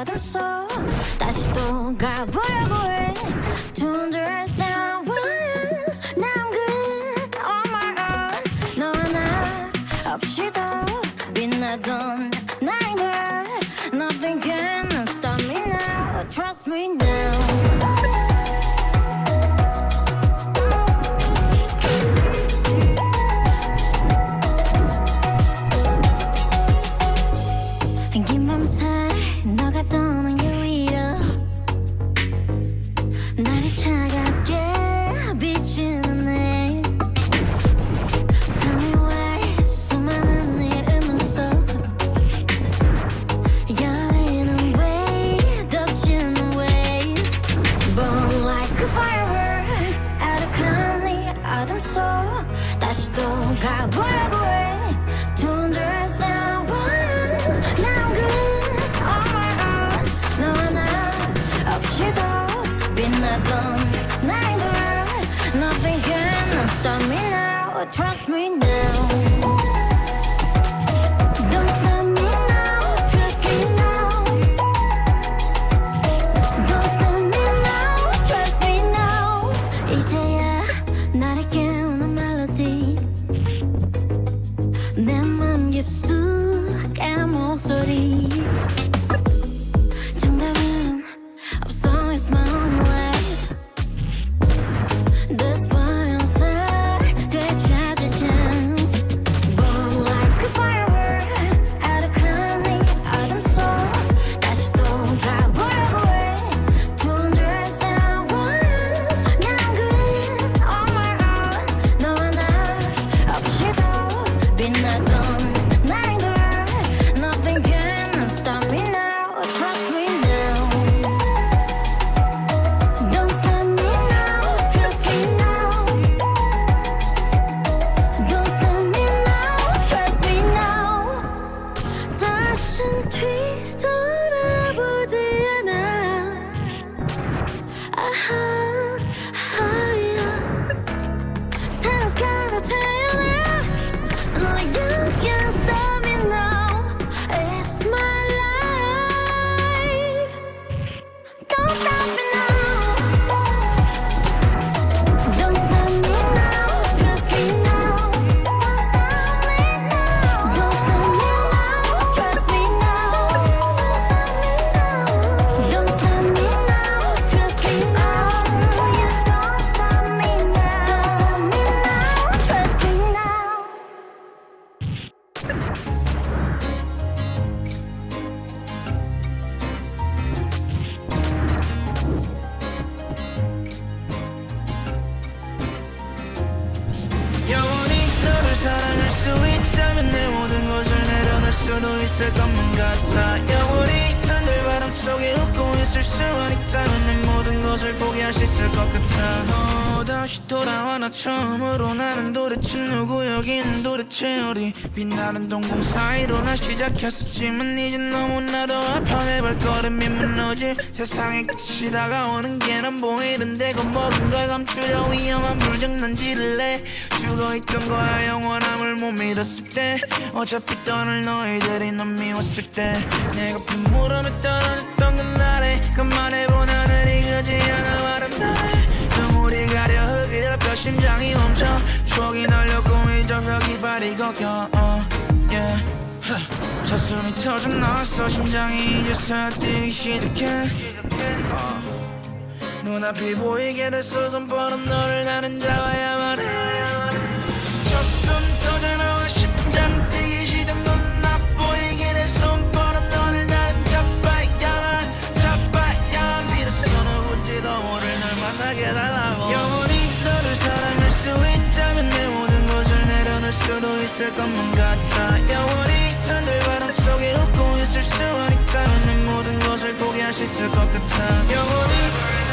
네 어둠 속 다시 또 가보 Jasmine 수 있다면 내 모든 것을 내려놓을 수도 있을 것만 같아. 영원히 산들 바람 속에 웃고 있을 수만 있다면 내 모든 것을 포기할 수 있을 것 같아. 너 다시 돌아와 나 처음으로 나는 도대체 누구 여기는 도대체 어디 빛나는 동공 사이로 나 시작했었지만 이제 너무나도 아파해 발걸음이 무너질 세상의 끝이 다가오는 게 난 보이는데 그 모든 걸 감추려 위험한 불장난질을 해 죽어있던 거야. 영원함을 못 믿었을 때. 어차피 떠날 너희들이 난 미웠을 때. 내가 빗물음에 떨어졌던 그날에 그만해본 하늘이 그지 않아 아름다워 눈물이 가려 흙이 덮여 심장이 멈춰. 추억이 날려고 이저 벽이 발이 걷겨 어, yeah. 하, 저숨이 터져 나왔어. 심장이 이제서야 뛰기 시작해. 어. 눈앞이 보이게 됐어. 손바람 너를 나는 잡아야만 해 있을 것만 같아. 영원히 산들바람 속에 웃고 있을 수만 있다면 내 모든 것을 포기할 수 있을 것 같아. 영원히